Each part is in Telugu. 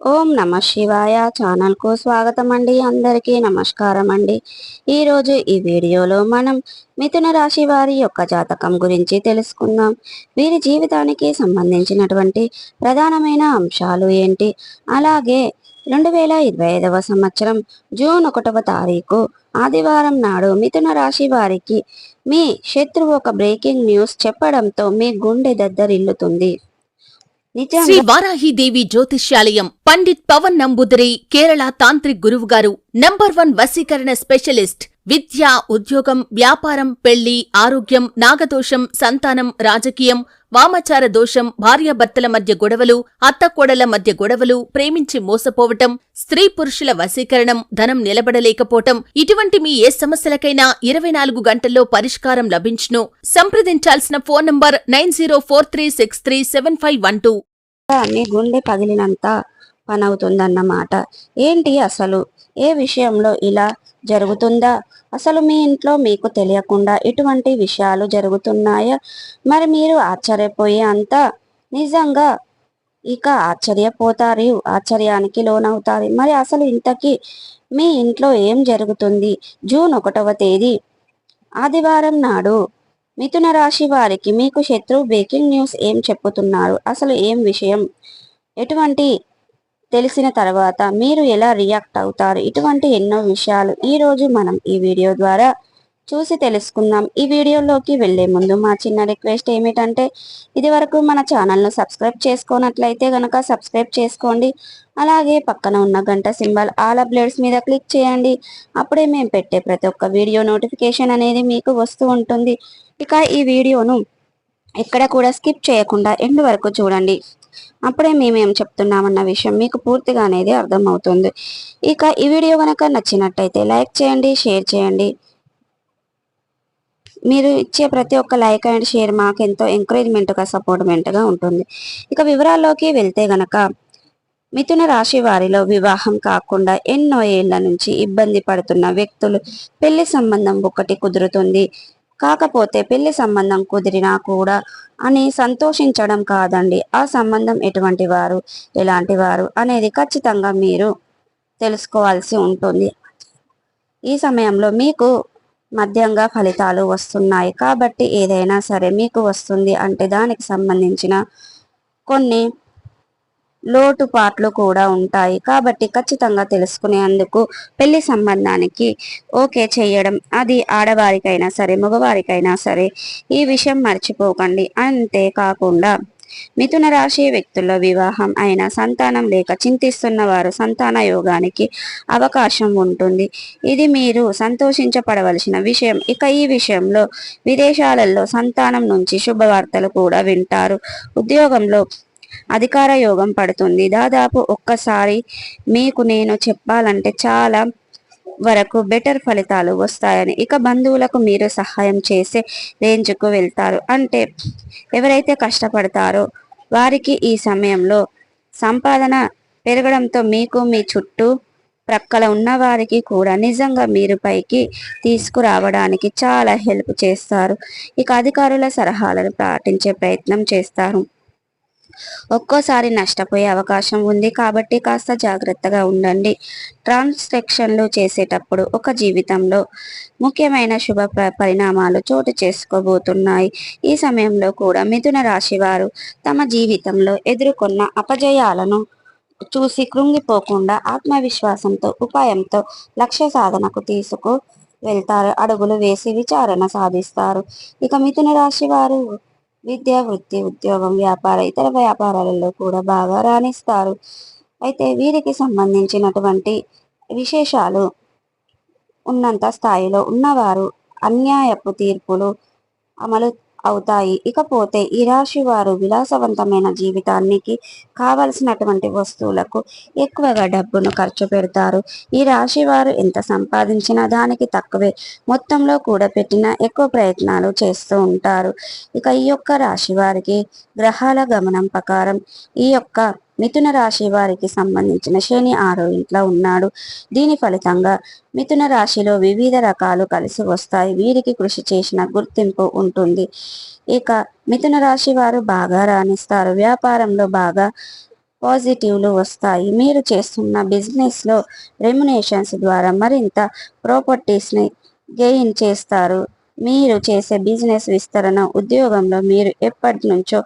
ఓం నమ శివాయ. ఛానల్కు స్వాగతం అండి అందరికీ నమస్కారం అండి ఈరోజు ఈ వీడియోలో మనం మిథున రాశి వారి యొక్క జాతకం గురించి తెలుసుకుందాం. వీరి జీవితానికి సంబంధించినటువంటి ప్రధానమైన అంశాలు ఏంటి? అలాగే రెండు వేల ఇరవై ఐదవ సంవత్సరం జూన్ ఒకటవ తారీఖు ఆదివారం నాడు మిథున రాశి వారికి మీ శత్రువు ఒక బ్రేకింగ్ న్యూస్ చెప్పడంతో మీ గుండె దద్దరిల్లుతుంది. శ్రీ వారాహిదేవి జ్యోతిష్యాలయం పండిత్ పవన్ నంబుదరి కేరళ తాంత్రిక్ గురువు గారు నంబర్ వన్ వశీకరణ స్పెషలిస్ట్. విద్య ఉద్యోగం వ్యాపారం పెళ్ళి ఆరోగ్యం నాగదోషం సంతానం రాజకీయం వామచార దోషం భార్యాభర్తల మధ్య గొడవలు అత్తకోడల మధ్య గొడవలు ప్రేమించి మోసపోవటం స్త్రీ పురుషుల వశీకరణం ధనం నిలబడలేకపోవటం ఇటువంటి మీ ఏ సమస్యలకైనా ఇరవై నాలుగు గంటల్లో పరిష్కారం లభించును. సంప్రదించాల్సిన phone number nine zero four three six three seven five one two. గుండె పగిలినంత పనవుతుందన్నమాట. ఏంటి అసలు? ఏ విషయంలో ఇలా జరుగుతుందా? అసలు మీ ఇంట్లో మీకు తెలియకుండా ఇటువంటి విషయాలు జరుగుతున్నాయా? మరి మీరు ఆశ్చర్యపోయే అంత నిజంగా ఇక ఆశ్చర్యపోతారు ఆశ్చర్యానికి లోనవుతారు. మరి అసలు ఇంతకీ మీ ఇంట్లో ఏం జరుగుతుంది? జూన్ ఒకటవ తేదీ ఆదివారం నాడు మిథున రాశి వారికి మీకు శత్రువు బ్రేకింగ్ న్యూస్ ఏం చెప్పుతున్నారు? అసలు ఏం విషయం? ఎటువంటి తెలిసిన తర్వాత మీరు ఎలా రియాక్ట్ అవుతారు? ఇటువంటి ఎన్నో విషయాలు ఈరోజు మనం ఈ వీడియో ద్వారా చూసి తెలుసుకుందాం. ఈ వీడియోలోకి వెళ్ళే ముందు మా చిన్న రిక్వెస్ట్ ఏమిటంటే ఇది వరకు మన ఛానల్ను సబ్స్క్రైబ్ చేసుకోనట్లయితే గనక సబ్స్క్రైబ్ చేసుకోండి. అలాగే పక్కన ఉన్న గంట సింబల్ ఆల్ అప్డేట్స్ మీద క్లిక్ చేయండి. అప్పుడే మేము పెట్టే ప్రతి ఒక్క వీడియో నోటిఫికేషన్ అనేది మీకు వస్తూ ఉంటుంది. ఇక ఈ వీడియోను ఎక్కడ కూడా స్కిప్ చేయకుండా ఎండ్ వరకు చూడండి. అప్పుడే మేమేం చెప్తున్నామన్న విషయం మీకు పూర్తిగా అనేది అర్థమవుతుంది. ఇక ఈ వీడియో కనుక నచ్చినట్టయితే లైక్ చేయండి షేర్ చేయండి. మీరు ఇచ్చే ప్రతి ఒక్క లైక్ అండ్ షేర్ మాకు ఎంతో ఎంకరేజ్మెంట్గా సపోర్ట్మెంట్గా ఉంటుంది. ఇక వివరాల్లోకి వెళ్తే గనక మిథున రాశి వారిలో వివాహం కాకుండా ఎన్నో ఏళ్ళ నుంచి ఇబ్బంది పడుతున్న వ్యక్తులు పెళ్ళి సంబంధం ఒకటి కుదురుతుంది. కాకపోతే పెళ్ళి సంబంధం కుదిరినా కూడా అని సంతోషించడం కాదండి. ఆ సంబంధం ఎటువంటి వారు ఎలాంటి వారు అనేది ఖచ్చితంగా మీరు తెలుసుకోవాల్సి ఉంటుంది. ఈ సమయంలో మీకు మధ్యంగా ఫలితాలు వస్తున్నాయి. కాబట్టి ఏదైనా సరే మీకు వస్తుంది అంటే దానికి సంబంధించిన కొన్ని లోటుపాట్లు కూడా ఉంటాయి. కాబట్టి ఖచ్చితంగా తెలుసుకునేందుకు పెళ్ళి సంబంధానికి ఓకే చేయడం. అది ఆడవారికైనా సరే మగవారికైనా సరే ఈ విషయం మర్చిపోకండి. అంతేకాకుండా మిథున రాశి వ్యక్తుల్లో వివాహం అయిన సంతానం లేక చింతిస్తున్న వారు సంతాన యోగానికి అవకాశం ఉంటుంది. ఇది మీరు సంతోషించపడవలసిన విషయం. ఇక ఈ విషయంలో విదేశాలలో సంతానం నుంచి శుభవార్తలు కూడా వింటారు. ఉద్యోగంలో అధికార యోగం పడుతుంది. దాదాపు ఒక్కసారి మీకు నేను చెప్పాలంటే చాలా వరకు బెటర్ ఫలితాలు వస్తాయని. ఇక బంధువులకు మీరు సహాయం చేసే రేంజ్కు వెళ్తారు. అంటే ఎవరైతే కష్టపడతారో వారికి ఈ సమయంలో సంపాదన పెరగడంతో మీకు మీ చుట్టూ ప్రక్కల ఉన్న వారికి కూడా నిజంగా మీరు పైకి తీసుకురావడానికి చాలా హెల్ప్ చేస్తారు. ఇక అధికారుల సలహాలను పాటించే ప్రయత్నం చేస్తారు. ఒక్కోసారి నష్టపోయే అవకాశం ఉంది కాబట్టి కాస్త జాగ్రత్తగా ఉండండి. ట్రాన్సాక్షన్లు చేసేటప్పుడు ఒక జీవితంలో ముఖ్యమైన శుభ పరిణామాలు చోటు చేసుకోబోతున్నాయి. ఈ సమయంలో కూడా మిథున రాశి వారు తమ జీవితంలో ఎదుర్కొన్న అపజయాలను చూసి కృంగిపోకుండా ఆత్మవిశ్వాసంతో ఉపాయంతో లక్ష్య సాధనకు తీసుకు వెళ్తారు. అడుగులు వేసి విచారణ సాధిస్తారు. ఇక మిథున రాశి వారు విద్య వృత్తి ఉద్యోగం వ్యాపార ఇతర వ్యాపారాలలో కూడా బాగా రాణిస్తారు. అయితే వీరికి సంబంధించినటువంటి విశేషాలు ఉన్నంత స్థాయిలో ఉన్నవారు అన్యాయపు తీర్పులు అమలు అవుతాయి. ఇకపోతే ఈ రాశి వారు విలాసవంతమైన జీవితానికి కావలసినటువంటి వస్తువులకు ఎక్కువగా డబ్బును ఖర్చు పెడతారు. ఈ రాశి వారు ఎంత సంపాదించినా దానికి తక్కువే. మొత్తంలో కూడా పెట్టిన ఎక్కువ ప్రయత్నాలు చేస్తూ ఉంటారు. ఇక ఈ యొక్క రాశి వారికి గ్రహాల గమనం ప్రకారం ఈ యొక్క మిథున రాశి వారికి సంబంధించిన శని ఆరో ఇంట్లో ఉన్నాడు. దీని ఫలితంగా మిథున రాశిలో వివిధ రకాలు కలిసి వస్తాయి. వీరికి కృషి చేసిన గుర్తింపు ఉంటుంది. ఇక మిథున రాశి వారు బాగా రాణిస్తారు. వ్యాపారంలో బాగా పాజిటివ్లు వస్తాయి. మీరు చేస్తున్న బిజినెస్లో రెమ్యునేషన్స్ ద్వారా మరింత ప్రాపర్టీస్ని గెయిన్ చేస్తారు. మీరు చేసే బిజినెస్ విస్తరణ ఉద్యోగంలో మీరు ఎప్పటి నుంచో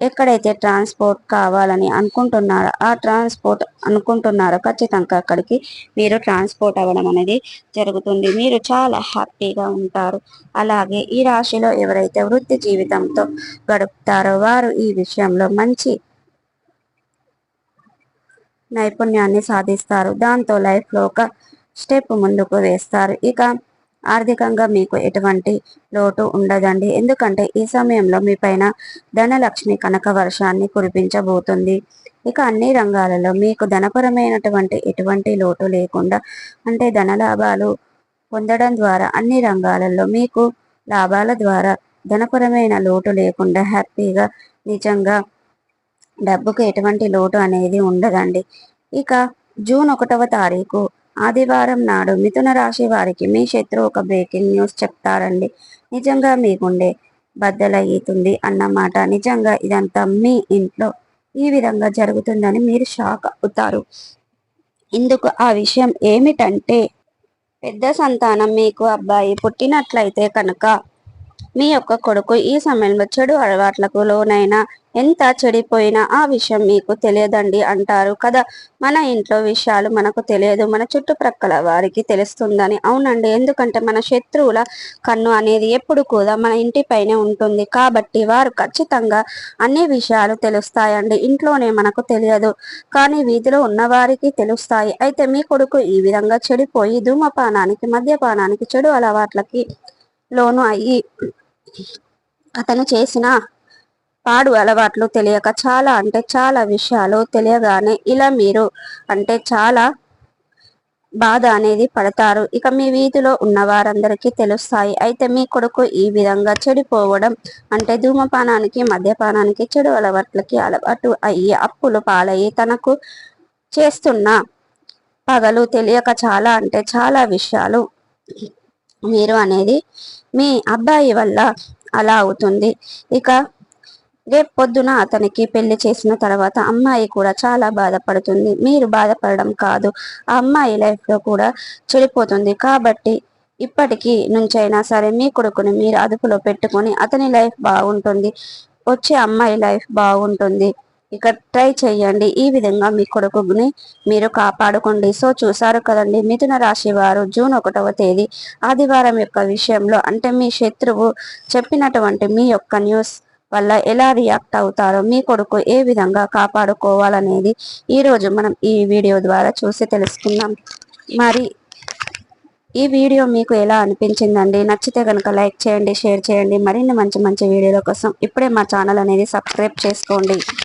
ఎక్కడైతే ట్రాన్స్పోర్ట్ కావాలని అనుకుంటున్నారో ఆ ట్రాన్స్పోర్ట్ అనుకుంటున్నారో ఖచ్చితంగా అక్కడికి మీరు ట్రాన్స్పోర్ట్ అవ్వడం అనేది జరుగుతుంది. మీరు చాలా హ్యాపీగా ఉంటారు. అలాగే ఈ రాశిలో ఎవరైతే వృత్తి జీవితంతో గడుపుతారో వారు ఈ విషయంలో మంచి నైపుణ్యాన్ని సాధిస్తారు. దాంతో లైఫ్లో ఒక స్టెప్ ముందుకు వేస్తారు. ఇక ఆర్థికంగా మీకు ఎటువంటి లోటు ఉండదండి. ఎందుకంటే ఈ సమయంలో మీ పైన ధనలక్ష్మి కనక వర్షాన్ని కురిపించబోతుంది. ఇక అన్ని రంగాలలో మీకు ధనపరమైనటువంటి ఎటువంటి లోటు లేకుండా అంటే ధన లాభాలు పొందడం ద్వారా అన్ని రంగాలలో మీకు లాభాల ద్వారా ధనపరమైన లోటు లేకుండా హ్యాపీగా నిజంగా డబ్బుకు ఎటువంటి లోటు అనేది ఉండదండి. ఇక జూన్ ఒకటవ తారీఖు ఆదివారం నాడు మిథున రాశి వారికి మీ శత్రువు ఒక బ్రేకింగ్ న్యూస్ చెప్తారండి. నిజంగా మీకుండే బద్దలయ్యుతుంది అన్నమాట నిజంగా ఇదంతా మీ ఇంట్లో ఈ విధంగా జరుగుతుందని మీరు షాక్ అవుతారు. ఇందుకు ఆ విషయం ఏమిటంటే పెద్ద సంతానం మీకు అబ్బాయి పుట్టినట్లయితే కనుక మీ యొక్క కొడుకు ఈ సమయంలో చెడు అలవాట్లకు లోనైనా ఎంత చెడిపోయినా ఆ విషయం మీకు తెలియదండి అంటారు కదా. మన ఇంట్లో విషయాలు మనకు తెలియదు. మన చుట్టుప్రక్కల వారికి తెలుస్తుందని. అవునండి. ఎందుకంటే మన శత్రువుల కన్ను అనేది ఎప్పుడు కూడా మన ఇంటిపైనే ఉంటుంది. కాబట్టి వారు ఖచ్చితంగా అన్ని విషయాలు తెలుస్తాయండి. ఇంట్లోనే మనకు తెలియదు. కానీ వీధిలో ఉన్నవారికి తెలుస్తాయి. అయితే మీ కొడుకు ఈ విధంగా చెడిపోయి ధూమపానానికి మద్యపానానికి చెడు అలవాట్లకి లోను అయ్యి అతను చేసిన పాడు అలవాట్లు తెలియక చాలా అంటే చాలా విషయాలు తెలియగానే ఇలా మీరు అంటే చాలా బాధ అనేది పడతారు. ఇక మీ వీధిలో ఉన్న వారందరికీ తెలుస్తాయి. అయితే మీ కొడుకు ఈ విధంగా చెడిపోవడం అంటే ధూమపానానికి మద్యపానానికి చెడు అలవాట్లకి అలవాటు అయ్యి అప్పులు పాలయ్యి తనకు చేస్తున్న పగలు తెలియక చాలా అంటే చాలా విషయాలు మీరు అనేది మీ అబ్బాయి వల్ల అలా అవుతుంది. ఇక రేపు పొద్దున అతనికి పెళ్ళి చేసిన తర్వాత అమ్మాయి కూడా చాలా బాధపడుతుంది. మీరు బాధపడడం కాదు ఆ అమ్మాయి లైఫ్లో కూడా చెడిపోతుంది. కాబట్టి ఇప్పటికీ నుంచైనా సరే మీ కొడుకుని మీరు అదుపులో పెట్టుకొని అతని లైఫ్ బాగుంటుంది. వచ్చే అమ్మాయి లైఫ్ బాగుంటుంది. ఇక ట్రై చేయండి. ఈ విధంగా మీ కొడుకుని మీరు కాపాడుకోండి. సో చూసారు కదండి మిథున రాశి వారు జూన్ ఒకటవ తేదీ ఆదివారం యొక్క విషయంలో అంటే మీ శత్రువు చెప్పినటువంటి మీ యొక్క న్యూస్ వల్ల ఎలా రియాక్ట్ అవుతారో మీ కొడుకు ఏ విధంగా కాపాడుకోవాలనేది ఈరోజు మనం ఈ వీడియో ద్వారా చూసి తెలుసుకుందాం. మరి ఈ వీడియో మీకు ఎలా అనిపించిందండి? నచ్చితే కనుక లైక్ చేయండి షేర్ చేయండి. మరిన్ని మంచి మంచి వీడియోల కోసం ఇప్పుడే మా ఛానల్ అనేది సబ్స్క్రైబ్ చేసుకోండి.